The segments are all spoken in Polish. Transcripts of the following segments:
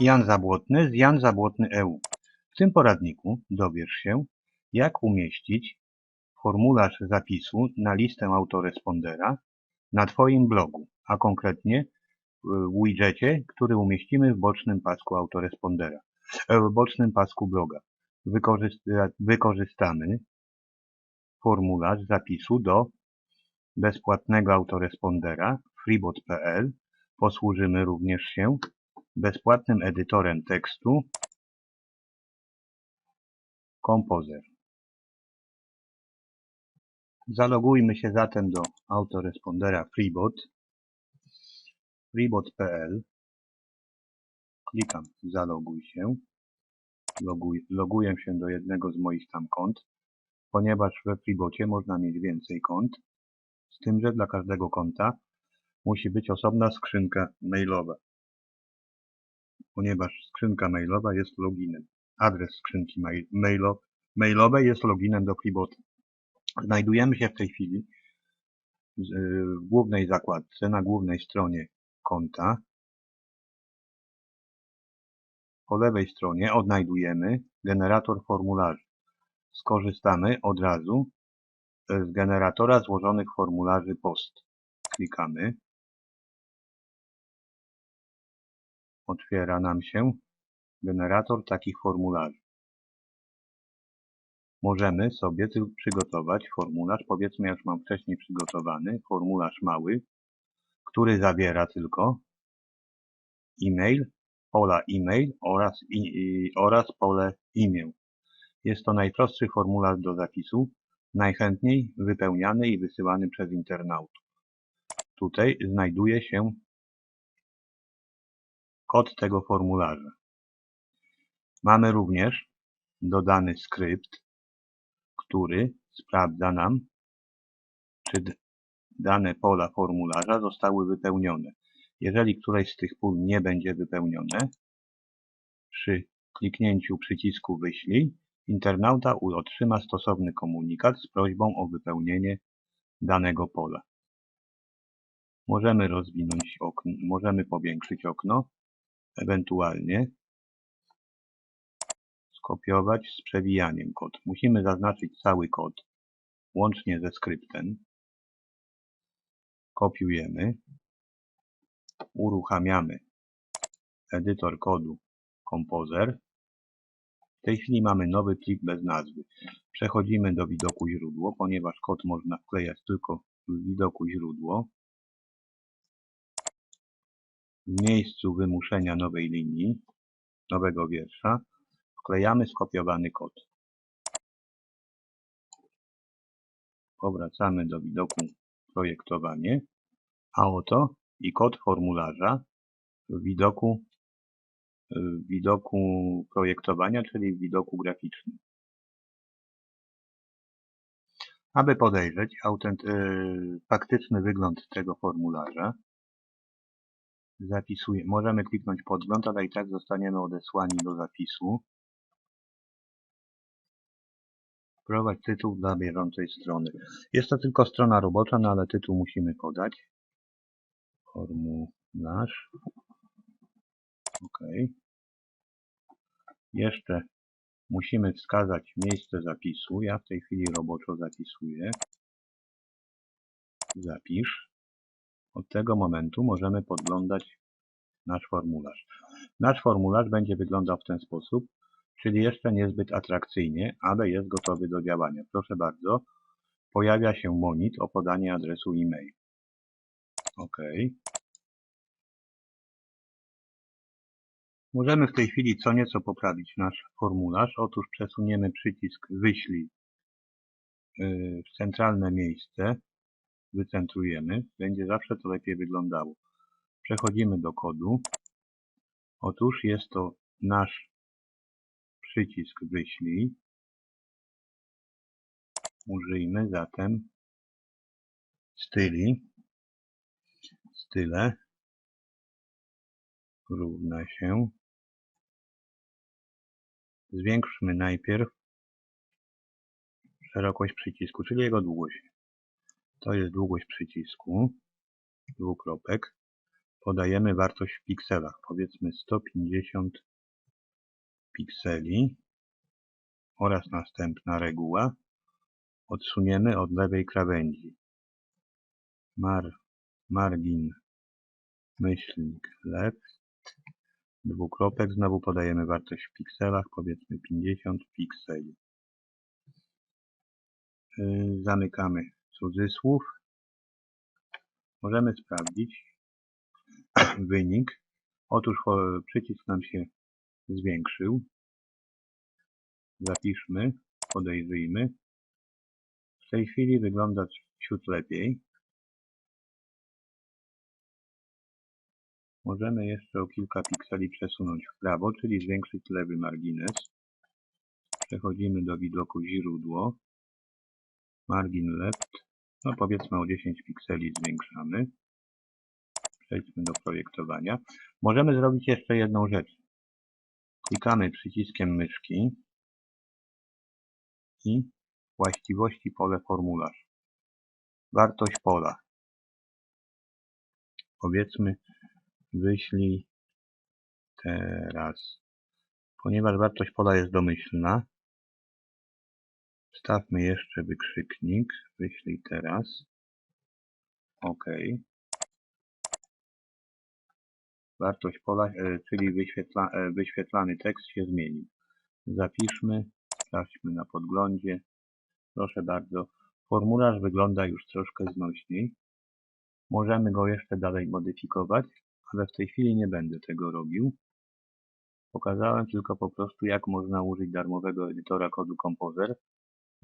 Jan Zabłotny z Jan Zabłotny EU. W tym poradniku dowiesz się, jak umieścić formularz zapisu na listę autorespondera na Twoim blogu, a konkretnie w widgetie, który umieścimy w bocznym pasku autorespondera, e, w bocznym pasku bloga. Wykorzysta wykorzystamy formularz zapisu do bezpłatnego autorespondera freebot.pl. Posłużymy również się bezpłatnym edytorem tekstu Composer. Zalogujmy się zatem do autorespondera Freebot. Freebot.pl klikam zaloguj się. Loguj, loguję się do jednego z moich tam kont ponieważ we Freebocie można mieć więcej kont z tym, że dla każdego konta musi być osobna skrzynka mailowa ponieważ skrzynka mailowa jest loginem. Adres skrzynki mail, mailo, mailowej jest loginem do Freebota. Znajdujemy się w tej chwili w głównej zakładce, na głównej stronie konta. Po lewej stronie odnajdujemy generator formularzy. Skorzystamy od razu z generatora złożonych formularzy POST. Klikamy. Otwiera nam się generator takich formularzy. Możemy sobie przygotować formularz, powiedzmy, jak mam wcześniej przygotowany, formularz mały, który zawiera tylko e-mail, pola e-mail oraz, i, oraz pole imię. Jest to najprostszy formularz do zapisu, najchętniej wypełniany i wysyłany przez internautów. Tutaj znajduje się kod tego formularza. Mamy również dodany skrypt, który sprawdza nam, czy dane pola formularza zostały wypełnione. Jeżeli któreś z tych pól nie będzie wypełnione, przy kliknięciu przycisku wyślij, internauta otrzyma stosowny komunikat z prośbą o wypełnienie danego pola. Możemy rozwinąć okno, możemy powiększyć okno, ewentualnie skopiować z przewijaniem kod. Musimy zaznaczyć cały kod, łącznie ze skryptem. Kopiujemy, uruchamiamy edytor kodu Composer. W tej chwili mamy nowy plik bez nazwy. Przechodzimy do widoku źródło, ponieważ kod można wklejać tylko w widoku źródło. W miejscu wymuszenia nowej linii, nowego wiersza, wklejamy skopiowany kod. Powracamy do widoku projektowanie, a oto i kod formularza w widoku, w widoku projektowania, czyli w widoku graficznym. Aby podejrzeć yy, faktyczny wygląd tego formularza, zapisuje, możemy kliknąć podgląd, ale i tak zostaniemy odesłani do zapisu. Wprowadź tytuł dla bieżącej strony. Jest to tylko strona robocza, no ale tytuł musimy podać. Formularz. OK. Jeszcze musimy wskazać miejsce zapisu. Ja w tej chwili roboczo zapisuję. Zapisz. Tego momentu możemy podglądać nasz formularz. Nasz formularz będzie wyglądał w ten sposób, czyli jeszcze niezbyt atrakcyjnie, ale jest gotowy do działania. Proszę bardzo, pojawia się monit o podanie adresu e-mail. OK. Możemy w tej chwili co nieco poprawić nasz formularz. Otóż przesuniemy przycisk wyślij y, w centralne miejsce wycentrujemy, będzie zawsze to lepiej wyglądało. Przechodzimy do kodu. Otóż jest to nasz przycisk wyślij. Użyjmy zatem styli. Style równa się. Zwiększmy najpierw szerokość przycisku, czyli jego długość. To jest długość przycisku, dwukropek. podajemy wartość w pikselach. Powiedzmy 150 pikseli oraz następna reguła. Odsuniemy od lewej krawędzi. Mar, margin, myślnik left, dwukropek, znowu podajemy wartość w pikselach, powiedzmy 50 pikseli. Yy, zamykamy cudzysłów. Możemy sprawdzić wynik. Otóż przycisk nam się zwiększył. Zapiszmy, podejrzyjmy. W tej chwili wygląda ciut lepiej. Możemy jeszcze o kilka pikseli przesunąć w prawo, czyli zwiększyć lewy margines. Przechodzimy do widoku źródło. Margin left. No powiedzmy o 10 pikseli zwiększamy. Przejdźmy do projektowania. Możemy zrobić jeszcze jedną rzecz. Klikamy przyciskiem myszki i właściwości pole formularz. Wartość pola. Powiedzmy wyślij teraz. Ponieważ wartość pola jest domyślna, wstawmy jeszcze wykrzyknik. Wyślij teraz. OK. Wartość pola, e, czyli wyświetla, e, wyświetlany tekst się zmienił. Zapiszmy, sprawdźmy na podglądzie. Proszę bardzo, formularz wygląda już troszkę znośniej. Możemy go jeszcze dalej modyfikować, ale w tej chwili nie będę tego robił. Pokazałem tylko po prostu, jak można użyć darmowego edytora kodu Composer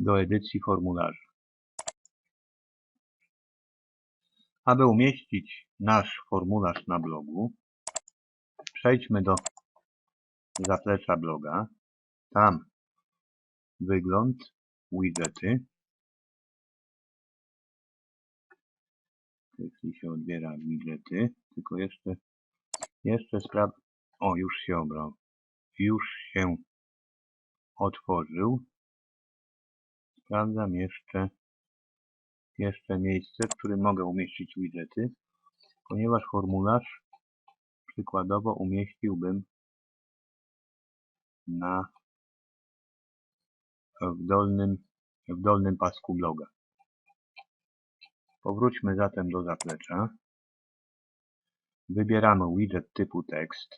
do edycji formularzy. Aby umieścić nasz formularz na blogu, przejdźmy do zaplecza bloga. Tam wygląd, widgety. Chwili się odbiera widgety, tylko jeszcze, jeszcze spraw... O, już się obrał. Już się otworzył. Sprawdzam jeszcze, jeszcze miejsce, w którym mogę umieścić widgety, ponieważ formularz przykładowo umieściłbym na w dolnym, w dolnym pasku bloga. Powróćmy zatem do zaplecza. Wybieramy widget typu tekst.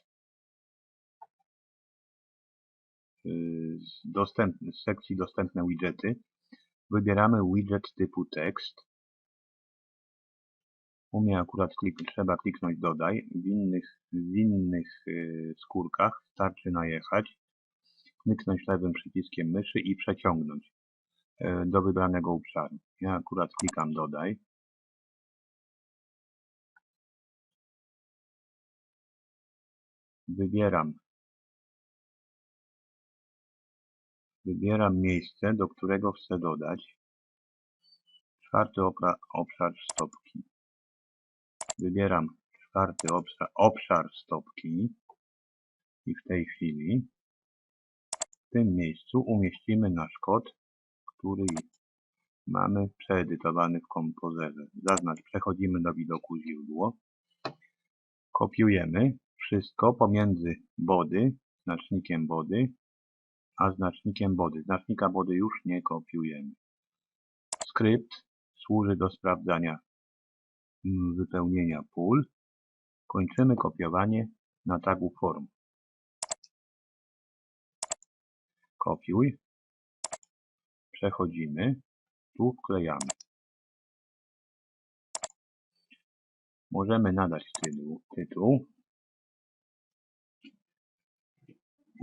Z, dostępny, z sekcji dostępne widgety wybieramy widget typu tekst. U mnie akurat klik, trzeba kliknąć dodaj. W innych, w innych yy, skórkach starczy najechać kliknąć lewym przyciskiem myszy i przeciągnąć e, do wybranego obszaru. Ja akurat klikam dodaj. Wybieram Wybieram miejsce, do którego chcę dodać. Czwarty obszar stopki. Wybieram czwarty obszar, obszar stopki i w tej chwili w tym miejscu umieścimy nasz kod, który mamy przeedytowany w kompozerze. Zaznacz, przechodzimy do widoku źródło. Kopiujemy wszystko pomiędzy body, znacznikiem body, a znacznikiem body. Znacznika body już nie kopiujemy. Skrypt służy do sprawdzania mm, wypełnienia pól. Kończymy kopiowanie na tagu form. Kopiuj. Przechodzimy. Tu wklejamy. Możemy nadać tytuł. tytuł.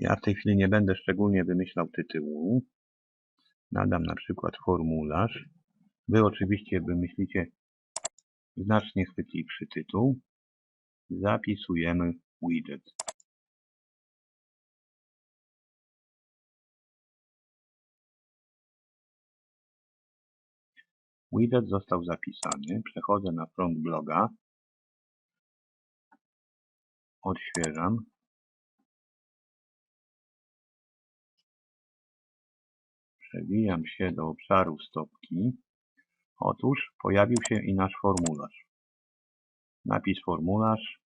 Ja w tej chwili nie będę szczególnie wymyślał tytułu. Nadam na przykład formularz. Wy oczywiście wymyślicie znacznie chwytliwszy tytuł. Zapisujemy widget. Widget został zapisany. Przechodzę na front bloga. Odświeżam. Przewijam się do obszaru stopki. Otóż pojawił się i nasz formularz. Napis formularz.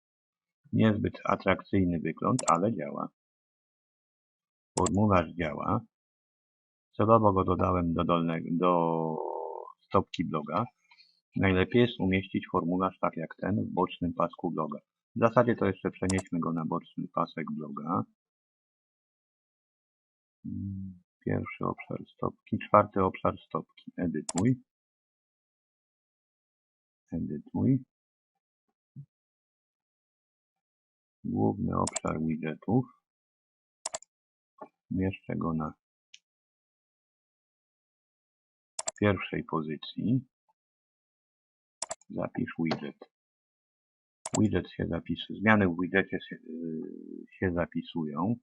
Niezbyt atrakcyjny wygląd, ale działa. Formularz działa. Celowo go dodałem do, dolnego, do stopki bloga. Najlepiej jest umieścić formularz tak jak ten w bocznym pasku bloga. W zasadzie to jeszcze przenieśmy go na boczny pasek bloga. Pierwszy obszar stopki, czwarty obszar stopki. Edytuj. Edytuj. Główny obszar widgetów. Mieszczę go na pierwszej pozycji. Zapisz widget. Widget się zapisuje. Zmiany w widgetie się, yy, się zapisują.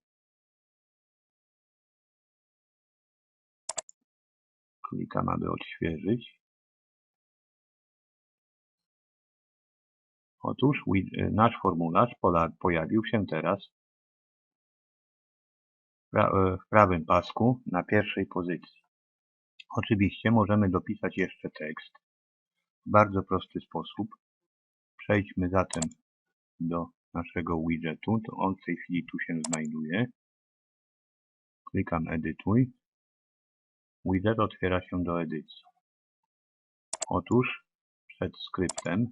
Klikam, aby odświeżyć. Otóż y, nasz formularz pojawił się teraz y, w prawym pasku na pierwszej pozycji. Oczywiście możemy dopisać jeszcze tekst w bardzo prosty sposób. Przejdźmy zatem do naszego widgetu. To on w tej chwili tu się znajduje. Klikam edytuj. Widget otwiera się do edycji. Otóż przed skryptem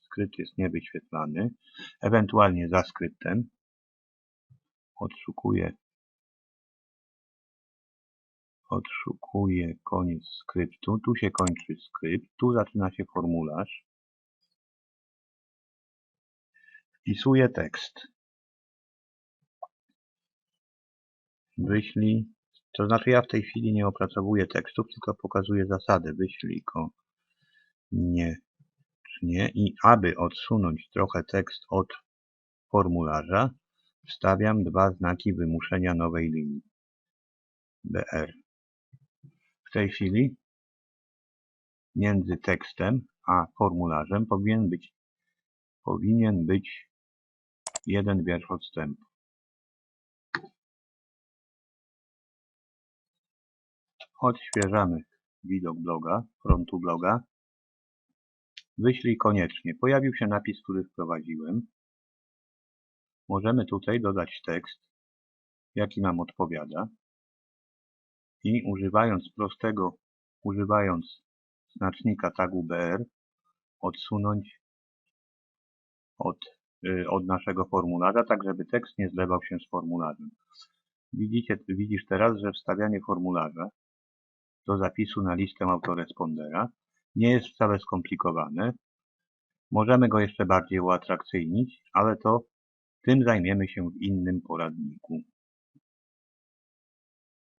skrypt jest niewyświetlany, ewentualnie za skryptem odszukuję odszukuję koniec skryptu, tu się kończy skrypt, tu zaczyna się formularz, wpisuję tekst, wyślij, to znaczy ja w tej chwili nie opracowuję tekstów, tylko pokazuję zasadę, wyślij go nie nie i aby odsunąć trochę tekst od formularza, wstawiam dwa znaki wymuszenia nowej linii. BR. W tej chwili między tekstem a formularzem powinien być, powinien być jeden wiersz odstępu. Odświeżamy widok bloga, frontu bloga. Wyślij koniecznie. Pojawił się napis, który wprowadziłem. Możemy tutaj dodać tekst, jaki nam odpowiada. I używając prostego, używając znacznika tagu BR, odsunąć od, yy, od naszego formularza, tak żeby tekst nie zlewał się z formularzem. Widzicie, widzisz teraz, że wstawianie formularza do zapisu na listę autorespondera nie jest wcale skomplikowane. Możemy go jeszcze bardziej uatrakcyjnić, ale to tym zajmiemy się w innym poradniku.